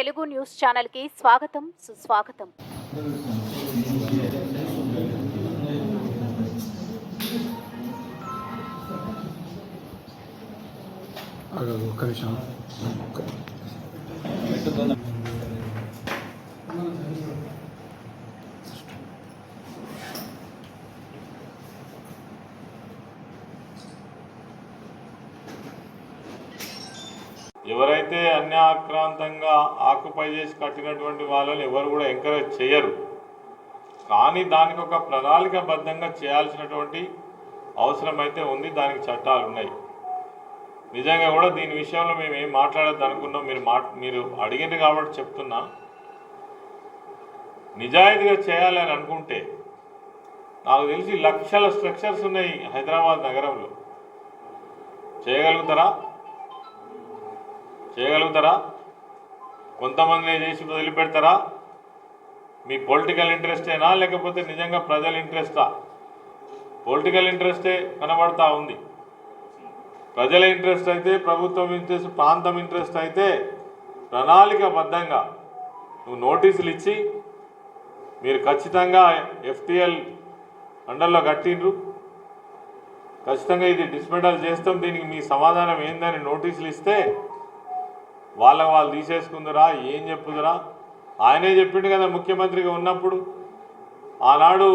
Telugu news ఛానల్కి స్వాగతం సుస్వాగతం. ఒక్క నిమిషం. ఎవరైతే అన్యాక్రాంతంగా ఆక్యుపై చేసి కట్టినటువంటి వాళ్ళని ఎవరు కూడా ఎంకరేజ్ చేయరు. కానీ దానికి ఒక ప్రణాళికబద్ధంగా చేయాల్సినటువంటి అవసరం అయితే ఉంది దానికి చట్టాలు ఉన్నాయి. నిజంగా కూడా దీని విషయంలో మేము ఏం మాట్లాడద్దు అనుకున్నాం మీరు మా మీరు అడిగింది కాబట్టి చెప్తున్నా. నిజాయితీగా చేయాలని అనుకుంటే నాకు తెలిసి లక్షల స్ట్రక్చర్స్ ఉన్నాయి హైదరాబాద్ నగరంలో. చేయగలుగుతారా? చేయగలుగుతారా? కొంతమంది చేసి వదిలిపెడతారా? మీ పొలిటికల్ ఇంట్రెస్టేనా లేకపోతే నిజంగా ప్రజల ఇంట్రెస్టా పొలిటికల్ ఇంట్రెస్టే కనబడతా ఉంది. ప్రజల ఇంట్రెస్ట్ అయితే ప్రభుత్వం ఇంట్రెస్ట్ ప్రాంతం ఇంట్రెస్ట్ అయితే ప్రణాళికబద్ధంగా నువ్వు నోటీసులు ఇచ్చి మీరు ఖచ్చితంగా ఎఫ్టిఎల్ అండర్లో కట్టిండ్రు. ఖచ్చితంగా ఇది డిస్మెంటల్ చేస్తాం. దీనికి మీ సమాధానం ఏందని నోటీసులు ఇస్తే వాళ్ళ వాళ్ళు తీసేసుకుందరా ఏం చెప్పుదురా? ఆయనే చెప్పిండు కదా ముఖ్యమంత్రిగా ఉన్నప్పుడు. ఆనాడు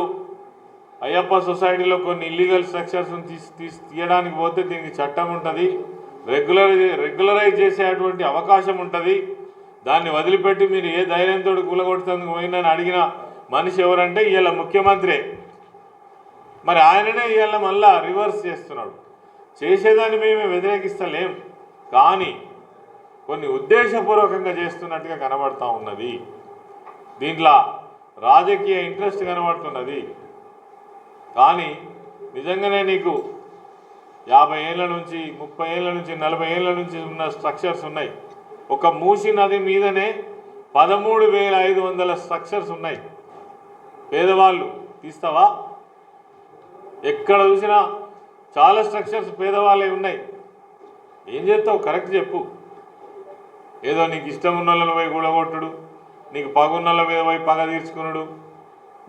అయ్యప్ప సొసైటీలో కొన్ని ఇల్లీగల్ స్ట్రక్చర్స్ తీసి తీసి తీయడానికి పోతే దీనికి చట్టం ఉంటుంది. రెగ్యులర్ రెగ్యులరైజ్ చేసేటువంటి అవకాశం ఉంటుంది. దాన్ని వదిలిపెట్టి మీరు ఏ ధైర్యంతో కూలగొడుతుంది పోయిందని అడిగిన మనిషి ఎవరంటే ఇవాళ ముఖ్యమంత్రి. మరి ఆయననే ఇవాళ మళ్ళా రివర్స్ చేస్తున్నాడు. చేసేదాన్ని మేము వ్యతిరేకిస్తలేం. కానీ కొన్ని ఉద్దేశపూర్వకంగా చేస్తున్నట్టుగా కనబడతా ఉన్నది. దీంట్లో రాజకీయ ఇంట్రెస్ట్ కనబడుతున్నది. కానీ నిజంగానే నీకు యాభై ఏళ్ళ నుంచి ముప్పై ఏళ్ళ నుంచి నలభై ఏళ్ళ నుంచి ఉన్న స్ట్రక్చర్స్ ఉన్నాయి. ఒక మూసి నది మీదనే పదమూడు వేల ఐదు వందల స్ట్రక్చర్స్ ఉన్నాయి. పేదవాళ్ళు తీస్తావా? ఎక్కడ చూసినా చాలా స్ట్రక్చర్స్ పేదవాళ్ళే ఉన్నాయి. ఏం చేస్తావు? కరెక్ట్ చెప్పు. ఏదో నీకు ఇష్టం ఉన్న వాళ్ళని పోయి కూడగొట్టుడు నీకు పగున్నోళ్ళ మీద పోయి పగ తీర్చుకున్నాడు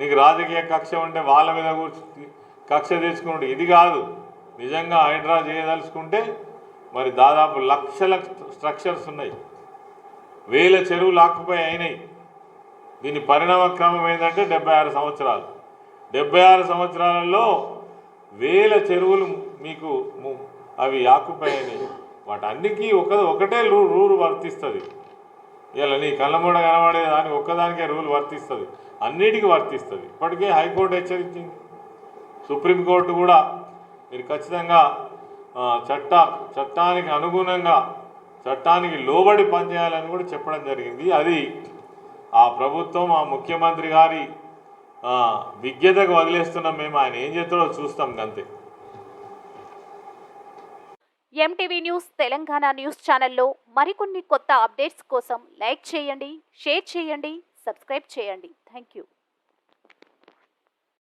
నీకు రాజకీయ కక్ష ఉంటే వాళ్ళ మీద కూర్చు కక్ష తీర్చుకున్నాడు ఇది కాదు. నిజంగా హైడ్రా చేయదలుచుకుంటే మరి దాదాపు లక్షల స్ట్రక్చర్స్ ఉన్నాయి. వేల చెరువులు ఆక్యుపై అయినాయి. దీని పరిణామ క్రమం ఏంటంటే డెబ్బై ఆరు సంవత్సరాలు. డెబ్బై ఆరు సంవత్సరాలలో వేల చెరువులు మీకు ము- అవి ఆక్యుపై అయినాయి వాటన్నికి ఒక ఒకటే రూ రూల్ వర్తిస్తుంది. ఇలా నీ కళ్ళమూడ కనబడే దాని ఒక్కదానికే రూల్ వర్తిస్తుంది. అన్నిటికీ వర్తిస్తుంది. ఇప్పటికే హైకోర్టు హెచ్చరించింది. సుప్రీంకోర్టు కూడా మీరు ఖచ్చితంగా చట్ట చట్టానికి అనుగుణంగా చట్టానికి లోబడి పనిచేయాలని కూడా చెప్పడం జరిగింది. అది ఆ ప్రభుత్వం ఆ ముఖ్యమంత్రి గారి విజ్ఞతకు వదిలేస్తున్నాం మేము. ఆయన ఏం చేస్తాడో చూస్తాం అంతే. ఎంటీవీ న్యూస్ తెలంగాణ న్యూస్ ఛానల్లో మరికొన్ని కొత్త అప్డేట్స్ కోసం లైక్ చేయండి షేర్ చేయండి సబ్స్క్రైబ్ చేయండి. Thank you